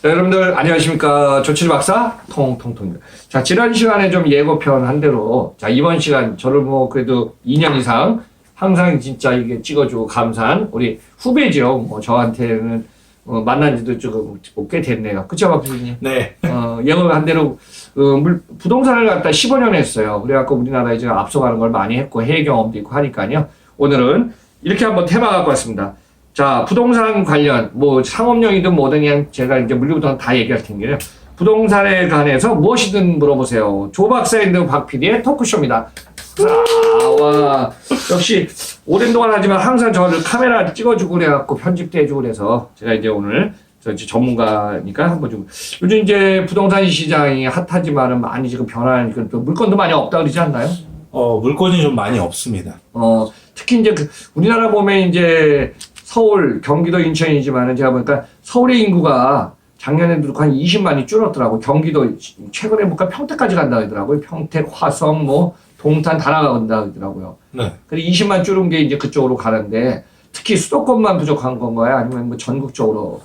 네, 여러분들 안녕하십니까 조칠 박사 통통통입니다. 자 지난 시간에 좀 예고편 한 대로 자 이번 시간 저를 뭐 그래도 2년 이상 항상 진짜 이게 찍어주고 감사한 우리 후배죠. 뭐 저한테는 어, 만난 지도 조금 꽤 됐네요. 그쵸 박수님? 네. 어, 예고한 대로 어, 물, 부동산을 갖다 15년 했어요. 그래갖고 우리나라에 지금 앞서가는 걸 많이 했고 해외 경험도 있고 하니까요. 오늘은 이렇게 한번 테마 갖고 왔습니다. 자, 부동산 관련, 뭐, 상업용이든 뭐든 그냥 제가 이제 물리부터 다 얘기할 텐데요. 부동산에 관해서 무엇이든 물어보세요. 조 박사인드 박 PD의 토크쇼입니다. 아, 와. 역시, 오랜 동안 하지만 항상 저를 카메라 찍어주고 그래갖고 편집도 해주고 그래서 제가 이제 오늘 저 이제 전문가니까 한번 좀 요즘 이제 부동산 시장이 핫하지만은 많이 지금 변화하니까 또 물건도 많이 없다 그러지 않나요? 어, 물건이 좀 많이 없습니다. 어, 특히 이제 그 우리나라 보면 이제 서울, 경기도, 인천이지만은 제가 보니까 서울의 인구가 작년에도 한 20만이 줄었더라고. 경기도 최근에 보니까 평택까지 간다 하더라고요. 평택, 화성, 뭐 동탄 다 나간다 하더라고요. 네. 그래 20만 줄은 게 이제 그쪽으로 가는데 특히 수도권만 부족한 건가요? 아니면 뭐 전국적으로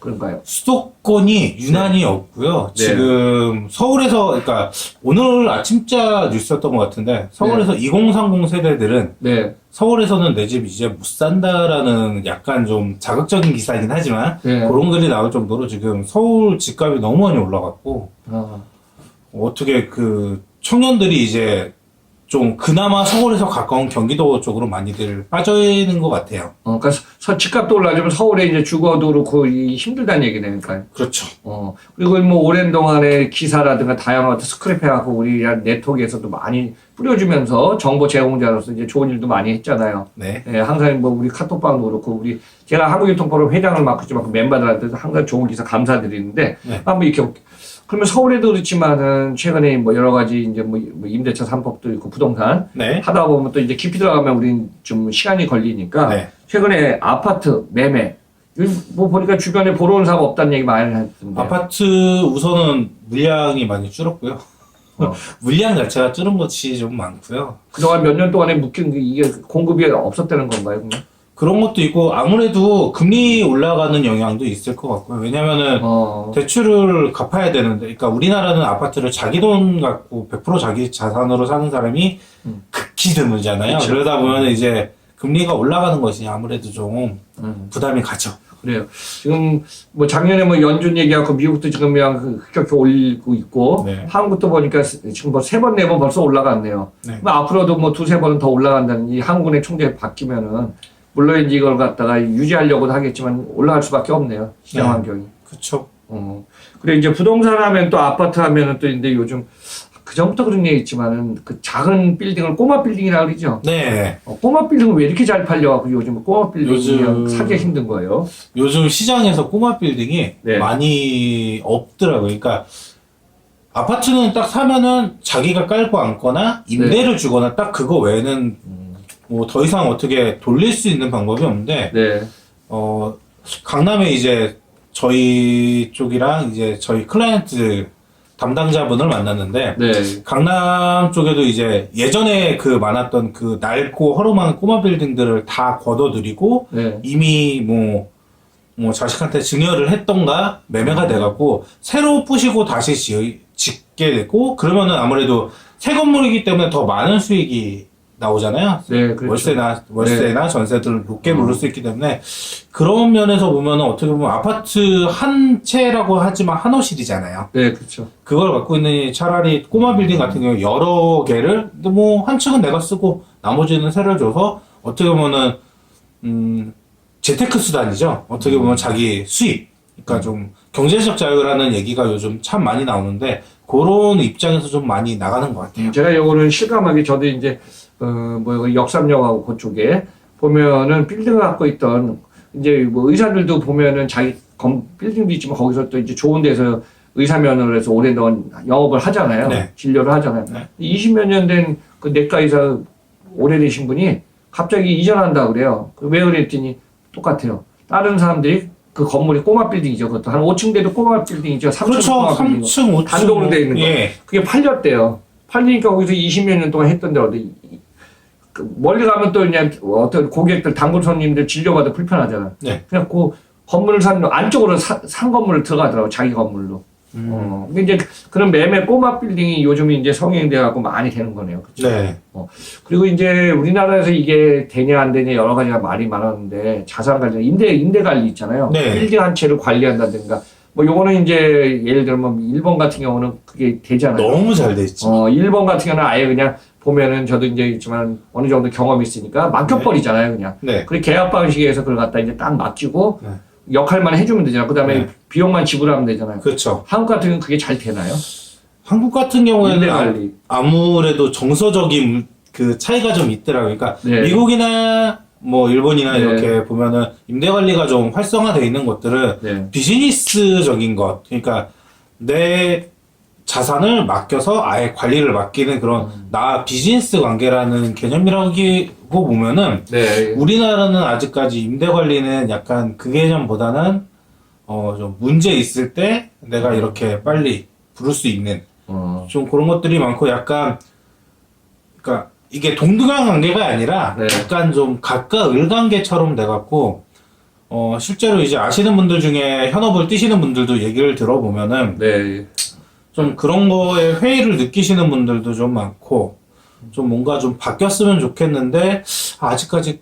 그런가요? 수도권이 유난히 없고요. 네. 지금 서울에서 그러니까 오늘 아침자 뉴스였던 것 같은데 서울에서 2030 세대들은 네, 서울에서는 내 집 이제 못 산다라는 약간 좀 자극적인 기사이긴 하지만 네. 그런 글이 나올 정도로 지금 서울 집값이 너무 많이 올라갔고 어, 어떻게 그 청년들이 이제 좀 그나마 서울에서 가까운 경기도 쪽으로 많이들 빠져 있는 것 같아요. 어, 그러니까 서, 집값도 올라지면 서울에 이제 죽어도 그렇고 이 힘들다는 얘기네, 그러니까. 그렇죠. 어, 그리고 뭐 오랜 동안에 기사라든가 다양한 스크랩 해갖고 우리 네트워크에서도 많이 뿌려주면서 정보 제공자로서 이제 좋은 일도 많이 했잖아요. 네. 예, 항상 뭐 우리 카톡방도 그렇고 우리 제가 한국유통포럼 회장을 맡고 있지만 그 멤버들한테도 항상 좋은 기사 감사드리는데 네. 한번 이렇게 그러면 서울에도 그렇지만은 최근에 뭐 여러 가지 이제 뭐, 뭐 임대차 3법도 있고 부동산 네. 하다 보면 또 이제 깊이 들어가면 우린 좀 시간이 걸리니까 네. 최근에 아파트 매매 뭐 보니까 주변에 보러 온 사람 없다는 얘기 많이 하던데 아파트 우선은 물량이 많이 줄었고요. 어. 물량 자체가 줄은 것이 좀 많고요. 그동안 몇 년 동안에 묶인 게 이게 공급이 없었다는 건가요? 그냥? 그런 것도 있고 아무래도 금리 올라가는 영향도 있을 것 같고요. 왜냐면은 어, 대출을 갚아야 되는데, 그러니까 우리나라는 아파트를 자기 돈 갖고 100% 자기 자산으로 사는 사람이 음. 극히 드물잖아요. 그쵸. 그러다 보면 이제 금리가 올라가는 것이 아무래도 좀 음, 부담이 가죠. 그래요. 지금 뭐 작년에 뭐 연준 얘기하고 미국도 지금 그냥 흑격히 올리고 있고 네. 한국도 보니까 지금 뭐 세 번 네 번 벌써 올라갔네요. 네. 뭐 앞으로도 뭐 두세 번은 더 올라간다는 이 한국은행 총재 바뀌면은 물론 이제 이걸 갖다가 유지하려고도 하겠지만 올라갈 수밖에 없네요. 시장 네. 환경이. 그쵸. 어. 그래 이제 부동산 하면 또 아파트 하면은 또 근데 요즘 그 전부터 그런 얘기 있지만은 그 작은 빌딩을 꼬마 빌딩이라 그러죠. 네. 어, 꼬마 빌딩은 왜 이렇게 잘 팔려갖고 요즘 꼬마 빌딩이 요즘- 사기 힘든 거예요. 요즘 시장에서 꼬마 빌딩이 네. 많이 없더라고요. 그러니까 아파트는 딱 사면은 자기가 깔고 앉거나 네. 임대를 주거나 딱 그거 외에는 뭐 더 이상 어떻게 돌릴 수 있는 방법이 없는데 네. 어 강남에 이제 저희 쪽이랑 이제 저희 클라이언트 담당자분을 만났는데 네. 강남 쪽에도 이제 예전에 그 많았던 그 낡고 허름한 꼬마 빌딩들을 다 걷어들이고 네. 이미 뭐, 뭐 자식한테 증여를 했던가 매매가 돼갖고 새로 부시고 다시 지, 짓게 됐고 그러면은 아무래도 새 건물이기 때문에 더 많은 수익이 나오잖아요. 네. 그렇죠. 월세나 월세나 전세들을 높게 물을 수 있기 때문에 그런 면에서 보면은 어떻게 보면 아파트 한 채라고 하지만 한 호실이잖아요. 네. 그렇죠. 그걸 갖고 있는 차라리 꼬마 빌딩 같은 경우 여러 개를 뭐 한 층은 내가 쓰고 나머지는 새를 줘서 어떻게 보면은 음 재테크 수단이죠. 어떻게 보면 자기 수입. 그러니까 좀 경제적 자유라는 얘기가 요즘 참 많이 나오는데 그런 입장에서 좀 많이 나가는 것 같아요. 제가 요거는 실감하게 저도 이제 어뭐 역삼역하고 그쪽에 보면은 빌딩을 갖고 있던 이제 뭐 의사들도 보면은 자기 검 빌딩도 있지만 거기서 또 이제 좋은 데서 의사 면허를 해서 오랜 동안 영업을 하잖아요. 네. 진료를 하잖아요. 네. 20몇 년 된 그 내과 의사 오래되신 분이 갑자기 이전한다 그래요. 그왜 그랬더니 똑같아요. 다른 사람들이 그 건물이 꼬마 빌딩이죠. 그것도 한 5층 돼도 꼬마 빌딩이죠. 3층 그렇죠. 꼬마 빌딩. 3층, 5층. 단독으로 돼 있는 거. 예. 그게 팔렸대요. 팔리니까 거기서 20몇 년 동안 했던 데 어디 그 멀리 가면 또 그냥 어떤 고객들 단골 손님들 진료받아 불편하잖아. 네. 그냥 그 건물을 산 안쪽으로 사- 산 건물을 들어가더라고 자기 건물로. 음. 어, 근데 이제 그런 매매 꼬마 빌딩이 요즘 이제 성행돼 갖고 많이 되는 거네요. 그쵸? 네. 그리고 이제 우리나라에서 이게 되냐 안 되냐 여러 가지가 말이 많았는데 자산 관리 임대 임대 관리 있잖아요. 네. 빌딩 한 채를 관리한다든가 뭐 요거는 이제 예를 들면 일본 같은 경우는 그게 되잖아요. 너무 잘 돼 있죠. 어, 일본 같은 경우는 아예 그냥 보면은 저도 이제 있지만 어느 정도 경험이 있으니까 맡겨버리잖아요, 그냥. 네. 그리고 계약 방식에서 그걸 갖다 이제 딱 맡기고 네. 역할만 해주면 되잖아요. 그 다음에 네. 비용만 지불하면 되잖아요. 그렇죠. 한국 같은 경우는 그게 잘 되나요? 한국 같은 경우에는 임대 아- 관리. 아 무래도 정서적인 그 차이가 좀 있더라고요. 그러니까 네. 미국이나 뭐 일본이나 네. 이렇게 보면은 임대 관리가 좀 활성화되어 있는 곳들은 네. 비즈니스적인 것, 그러니까 내 자산을 맡겨서 아예 관리를 맡기는 그런 음. 나 비즈니스 관계라는 개념이라고 보면은 네. 우리나라는 아직까지 임대 관리는 약간 그 개념보다는 어 좀 문제 있을 때 내가 이렇게 빨리 부를 수 있는 어. 좀 그런 것들이 많고 약간 그러니까 이게 동등한 관계가 아니라 네. 약간 좀 각각 을 관계처럼 돼 갖고 어 실제로 이제 아시는 분들 중에 현업을 뛰시는 분들도 얘기를 들어보면은 네. 좀 그런 거에 회의를 느끼시는 분들도 좀 많고 좀 뭔가 좀 바뀌었으면 좋겠는데 아직까지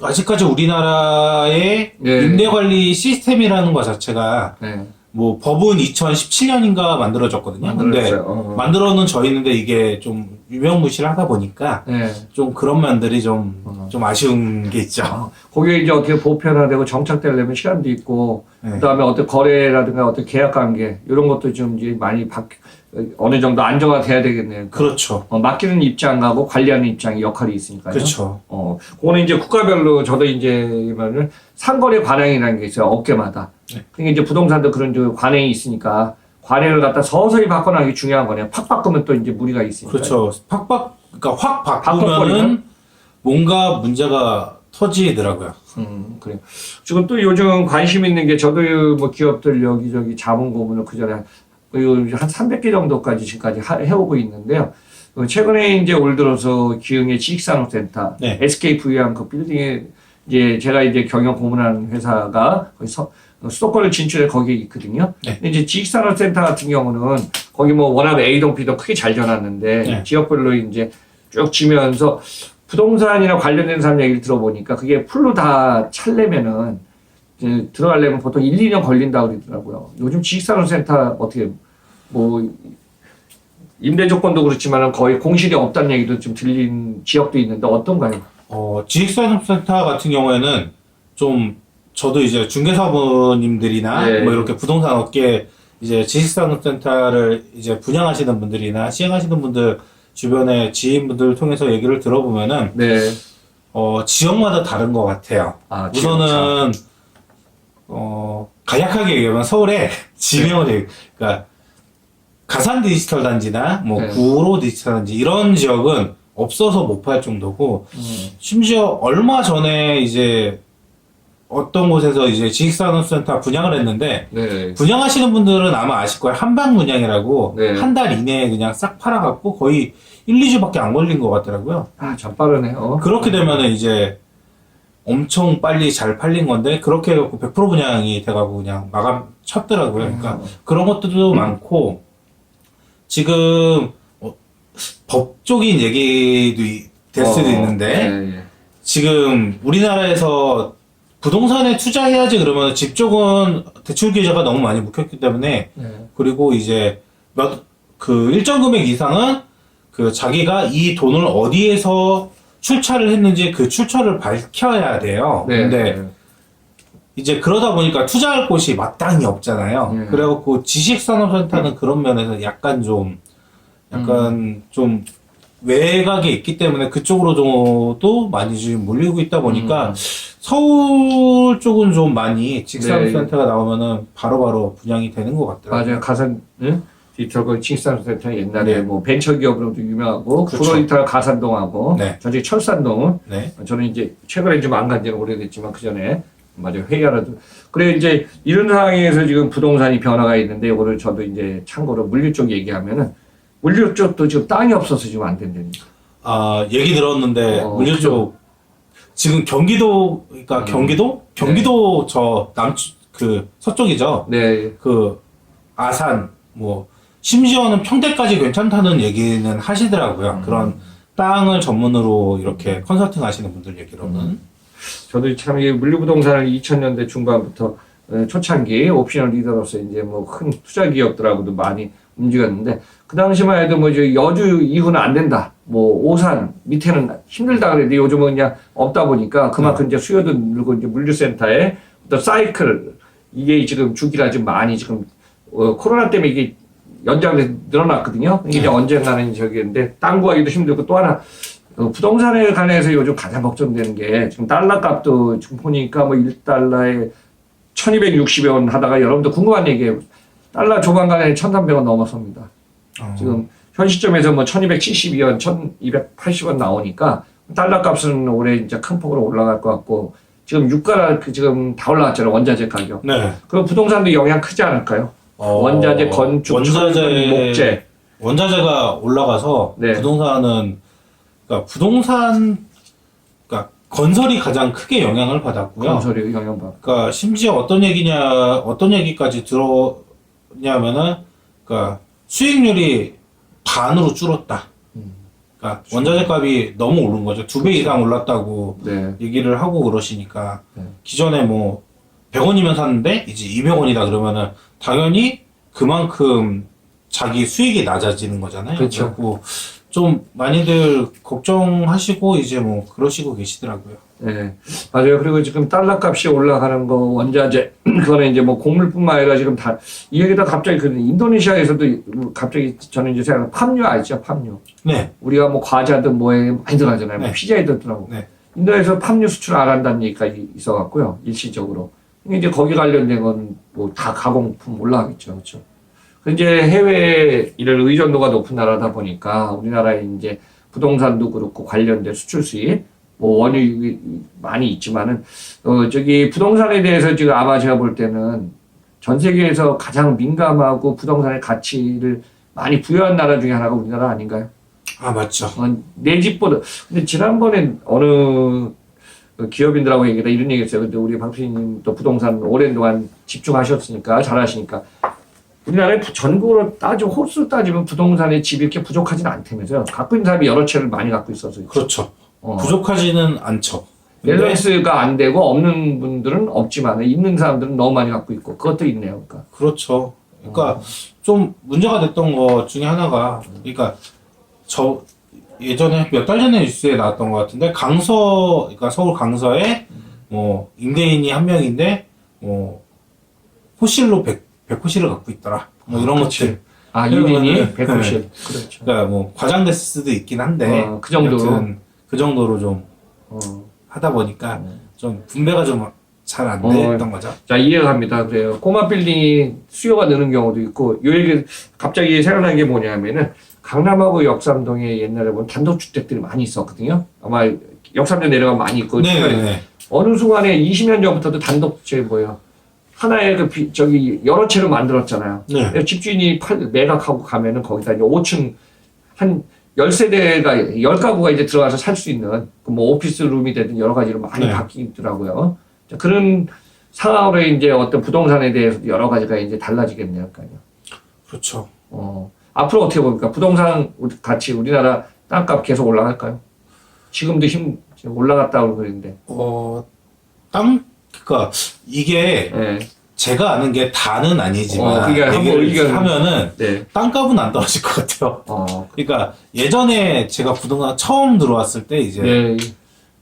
아직까지 우리나라의 네. 임대 관리 시스템이라는 것 자체가 네. 뭐 법은 2017년인가 만들어졌거든요. 근데 만들었어요. 어. 만들어는 져 있는데 이게 좀 유명무실하다 보니까 네. 좀 그런 면들이 좀, 어. 좀 아쉬운 게 있죠. 아, 거기에 이제 어떻게 보편화되고 정착되려면 시간도 있고 네. 그다음에 어떤 거래라든가 어떤 계약 관계 이런 것도 좀 이제 많이 바 어느 정도 안정화 돼야 되겠네요. 그렇죠. 어, 맡기는 입장하고 관리하는 입장의 역할이 있으니까요. 그렇죠. 어, 그거는 이제 국가별로 저도 이제 말을 상거래 관행이라는 게 있어요. 업계마다. 네. 그러니까 이제 부동산도 그런 저 관행이 있으니까 관행을 갖다 서서히 바꿔나가는 게 중요한 거네요. 팍 바꾸면 또 이제 무리가 있으니까. 그렇죠. 팍팍, 그러니까 확? 바꾸면은 뭔가 문제가 터지더라고요. 음, 그래요. 지금 또 요즘 관심 있는 게 저도 뭐 기업들 여기저기 자문 고문을 그 전에 한 300개 정도까지 지금까지 하- 해오고 있는데요. 어, 최근에 이제 올 들어서 기흥의 지식산업센터, 네. SKVM 그 빌딩에 이제 제가 이제 경영 고문하는 회사가 거기 서, 어, 수도권을 진출해 거기에 있거든요. 네. 근데 이제 지식산업센터 같은 경우는 거기 뭐 워낙 A동, B동 크게 잘 지어놨는데 네. 지역별로 이제 쭉 지면서 부동산이나 관련된 사람 얘기를 들어보니까 그게 풀로 다 찰려면은 이제 들어가려면 보통 1, 2년 걸린다고 그러더라고요. 요즘 지식산업센터 어떻게 뭐 임대 조건도 그렇지만 거의 공실이 없다는 얘기도 좀 들린 지역도 있는데 어떤가요? 어, 지식산업센터 같은 경우에는 좀 저도 이제 중개사부님들이나 네. 뭐 이렇게 부동산 업계 이제 지식산업센터를 이제 분양하시는 분들이나 시행하시는 분들 주변에 지인분들 통해서 얘기를 들어보면은 네. 어, 지역마다 다른 것 같아요. 아, 우선은 어, 간략하게 얘기하면 서울에 지명을 해. 그러니까 가산 디지털 단지나 뭐 네. 구로 디지털 단지 이런 지역은 없어서 못 팔 정도고 음. 심지어 얼마 전에 이제 어떤 곳에서 이제 지식산업센터 분양을 했는데 네. 분양하시는 분들은 아마 아실 거예요. 한방 분양이라고 네. 한 달 이내에 그냥 싹 팔아갖고 거의 1, 2주밖에 안 걸린 것 같더라고요. 아, 참 빠르네요. 그렇게 되면은 이제 엄청 빨리 잘 팔린 건데 그렇게 해갖고 100% 분양이 돼가고 그냥 마감 쳤더라고요. 그러니까 그런 것들도 많고 지금 어, 법적인 얘기도 이- 될 수도 어, 있는데 네, 네. 지금 우리나라에서 부동산에 투자해야지 그러면 집 쪽은 대출 규제가 너무 많이 묶였기 때문에 네. 그리고 이제 몇 그 일정 금액 이상은 그 자기가 이 돈을 어디에서 출처를 했는지 그 출처를 밝혀야 돼요. 네. 근데 이제 그러다 보니까 투자할 곳이 마땅히 없잖아요. 네. 그래갖고 지식산업센터는 그런 면에서 약간 좀 약간 좀 외곽에 있기 때문에 그쪽으로도 많이 지금 몰리고 있다 보니까 음. 서울 쪽은 좀 많이 지식산업센터가 나오면은 바로 바로 분양이 되는 것 같더라고요. 맞아요. 가산, 응? 디지털 그 칭산센터 옛날에 네. 뭐 벤처기업으로도 유명하고 그렇죠. 프로디지털 가산동하고 네. 저쪽에 철산동 네. 저는 이제 최근에 좀 안 간 지는 오래됐지만 그 전에 맞아요 회의하라도 그래 이제 이런 상황에서 지금 부동산이 변화가 있는데 이거를 저도 이제 참고로 물류 쪽 얘기하면은 물류 쪽도 지금 땅이 없어서 지금 안 된다니까. 아, 얘기 들었는데, 어, 물류. 쪽, 지금 경기도, 그러니까 음. 경기도? 경기도 저 남, 그 서쪽이죠. 네. 그 아산 뭐 심지어는 평택까지 괜찮다는 얘기는 하시더라고요. 그런 땅을 전문으로 이렇게 컨설팅 하시는 분들 얘기로는 저도 참 이 물류부동산을 2000년대 중반부터 어, 초창기 옵셔널 리더로서 이제 뭐 큰 투자 기업들하고도 많이 움직였는데 그 당시만 해도 뭐 이제 여주 이후는 안 된다. 뭐 오산 밑에는 힘들다 그랬는데 요즘은 그냥 없다 보니까 그만큼 이제 수요도 늘고 이제 물류센터에 또 사이클 이게 지금 주기가 좀 많이 지금 어, 코로나 때문에 이게 연장돼 늘어났거든요. 이게 이제 언젠가는 저기인데 땅 구하기도 힘들고 또 하나 어, 부동산에 관해서 요즘 가장 걱정되는 게 지금 달러 값도 지금 보니까 뭐 1달러에 1260여 원 하다가 여러분들 궁금한 얘기예요. 달러 조만간에 1300원 넘어섭니다. 어, 지금 현 시점에서 뭐 1272원, 1280원 나오니까 달러 값은 올해 이제 큰 폭으로 올라갈 것 같고 지금 유가 그 지금 다 올라왔잖아요. 원자재 가격. 네. 그럼 부동산도 영향 크지 않을까요? 어, 원자재, 건축, 원자재 철근, 목재. 원자재가 올라가서 네. 부동산은 그러니까 부동산 그러니까 건설이 가장 크게 영향을 받았고요. 건설이 영향받고. 그러니까 심지어 어떤 얘기냐 어떤 얘기까지 들었냐면은 그러니까 수익률이 반으로 줄었다. 음. 그러니까 원자재 값이 너무 오른 거죠. 두 배 이상 올랐다고 네. 얘기를 하고 그러시니까 네. 기존에 뭐 100원이면 샀는데 이제 200원이다 그러면은 당연히 그만큼 자기 수익이 낮아지는 거잖아요. 그렇죠. 그래갖고 좀 많이들 걱정하시고 이제 뭐 그러시고 계시더라고요. 네, 맞아요. 그리고 지금 달러 값이 올라가는 거, 원자재, 그거는 이제 뭐 곡물뿐만 아니라 지금 다, 이 얘기다 갑자기 그 인도네시아에서도 갑자기 저는 이제 생각, 팜유 알죠? 팜유. 네. 우리가 뭐 과자든 뭐에 많이 들어가잖아요. 뭐 네. 피자에 들더라고. 네. 인도에서 팜유 수출 안 한다는 얘기까지 있어갖고요. 일시적으로. 이제 거기 관련된 건 뭐 다 가공품 올라가겠죠. 그렇죠. 그 이제 해외 이런 의존도가 높은 나라다 보니까 우리나라에 이제 부동산도 그렇고 관련된 수출 수입 뭐 원유이 많이 있지만은 어 저기 부동산에 대해서 지금 아마 제가 볼 때는 전 세계에서 가장 민감하고 부동산의 가치를 많이 부여한 나라 중에 하나가 우리나라 아닌가요? 아 맞죠. 어, 내 집보다 근데 지난번에 어느 그 기업인들하고 얘기다 이런 얘기 했어요. 근데 우리 박수님 또 부동산 오랜 동안 집중하셨으니까 잘하시니까 우리나라에 부- 전국으로 따져 호수로 따지면 부동산의 집이 이렇게 부족하지는 않다면서요. 갖고 있는 사람이 여러 채를 많이 갖고 있어서 그렇죠. 어. 부족하지는 않죠. 밸런스가 안 되고 없는 분들은 없지만 있는 사람들은 너무 많이 갖고 있고 그것도 있네요. 그러니까 그렇죠. 그러니까 좀 문제가 됐던 것 중에 하나가 그러니까 저 예전에 몇 달 전에 뉴스에 나왔던 것 같은데 강서 그러니까 서울 강서에 뭐 임대인이 한 명인데 뭐 호실로 백 백호실을 갖고 있더라. 뭐 이런 그렇지. 것들. 아 그러면은- 일인이 190. 그렇죠. 그러니까 뭐 과장됐을 수도 있긴 한데 어, 그 정도로. 그 정도로 좀 어. 하다 보니까 좀 분배가 좀 잘안 어. 됐던 거죠. 자, 이해가 갑니다. 그래요. 꼬마 빌딩이 수요가 느는 경우도 있고, 요 얘기, 갑자기 생각난 게 뭐냐면은, 강남하고 역삼동에 옛날에 보면 단독주택들이 많이 있었거든요. 아마 역삼동 내려가면 많이 있고, 네, 최근에 네. 어느 순간에 20년 전부터도 단독주택이 뭐예요. 하나의 그, 비- 저기, 여러 채로 만들었잖아요. 네. 집주인이 팔, 매각하고 가면은 거기다 이제 5층, 한 10세대가, 10가구가 이제 들어가서 살 수 있는, 그 뭐 오피스 룸이 되든 여러 가지로 많이 네. 바뀌더라고요. 자, 그런 상황으로 이제 어떤 부동산에 대해서 여러 가지가 이제 달라지겠네요. 그러니까요. 그렇죠. 어, 앞으로 어떻게 봅니까? 부동산 가치 우리나라 땅값 계속 올라갈까요? 지금도 힘, 올라갔다고 그러는데. 어, 땅, 그니까, 이게, 예. 제가 아는 게 다는 아니지만, 어, 한번 얘기를 하면은, 네. 땅값은 안 떨어질 것 같아요. 어, 그러니까, 예전에 제가 부동산 처음 들어왔을 때, 이제, 네.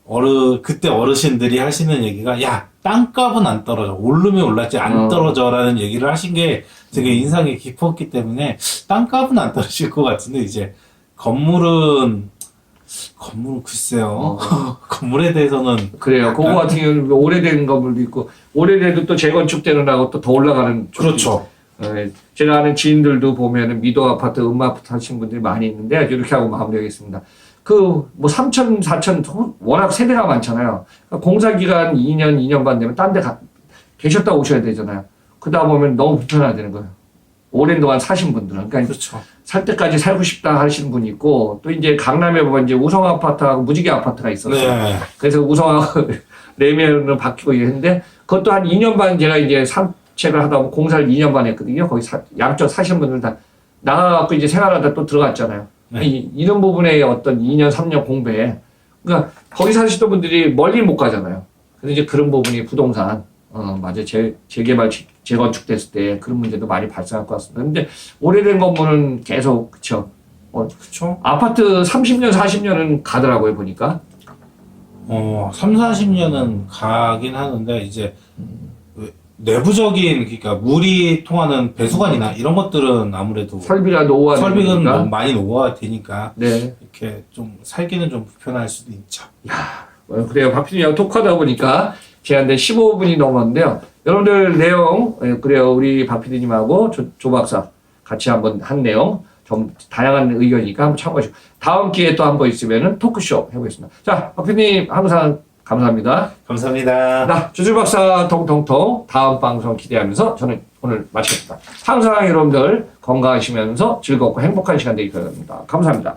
어르, 그때 어르신들이 하시는 얘기가, 야, 땅값은 안 떨어져. 오르면 올랐지, 안 어. 떨어져라는 얘기를 하신 게 되게 인상이 깊었기 때문에, 땅값은 안 떨어질 것 같은데, 이제, 건물은, 건물은 글쎄요. 건물에 대해서는, 그래요. 그거 같은 경우는 오래된 건물도 있고, 오래돼도 또 재건축되느라고 또 더 올라가는. 쪽도 그렇죠. 예, 제가 아는 지인들도 보면은 미도 아파트, 음마 아파트 하시는 분들이 많이 있는데 이렇게 하고 마무리하겠습니다. 그 뭐 3천, 4천 워낙 세대가 많잖아요. 그러니까 공사 기간 2년, 2년 반 되면 딴 데 계셨다 오셔야 되잖아요. 그러다 보면 너무 불편하다는 거예요. 오랜 동안 사신 분들은. 그러니까 그렇죠. 살 때까지 살고 싶다 하시는 분이 있고 또 이제 강남에 보면 이제 우성 아파트하고 무지개 아파트가 있었어요. 네. 그래서 우성하고 레미안으로 바뀌고 있는데 그것도 한 2년 반 제가 이제 산책을 하다 보면 공사를 2년 반 했거든요. 거기 사, 양쪽 사시는 분들 다 나가갖고 이제 생활하다 또 들어갔잖아요. 네. 이, 이런 부분에 어떤 2년, 3년 공부에 그러니까 거기 사시던 분들이 멀리 못 가잖아요. 근데 이제 그런 부분이 부동산, 어, 맞아. 재, 재개발, 재- 재건축 됐을 때 그런 문제도 많이 발생할 것 같습니다. 근데 오래된 건물은 계속, 그쵸. 어, 그쵸? 아파트 30년, 40년은 가더라고요, 보니까. 어, 3, 40년은 가긴 하는데, 이제, 왜- 내부적인, 그러니까 물이 통하는 배수관이나 이런 것들은 아무래도 설비가 노후화 설비는 되니까. 너무 많이 노화되니까, 네. 이렇게 좀 살기는 좀 불편할 수도 있죠. 어, 그래요. 박PD랑 토크하다 보니까 제한된 15분이 넘었는데요. 여러분들 내용, 예, 그래요. 우리 박PD님하고 조, 조 박사 같이 한번 한 내용, 좀 다양한 의견이니까 한번 참고하시고, 다음 기회에 또 한번 있으면은 토크쇼 해보겠습니다. 자, 박PD님 항상 감사합니다. 감사합니다. 나 주주 박사 통통통 다음 방송 기대하면서 저는 오늘 마치겠습니다. 항상 여러분들 건강하시면서 즐겁고 행복한 시간 되길 바랍니다. 감사합니다.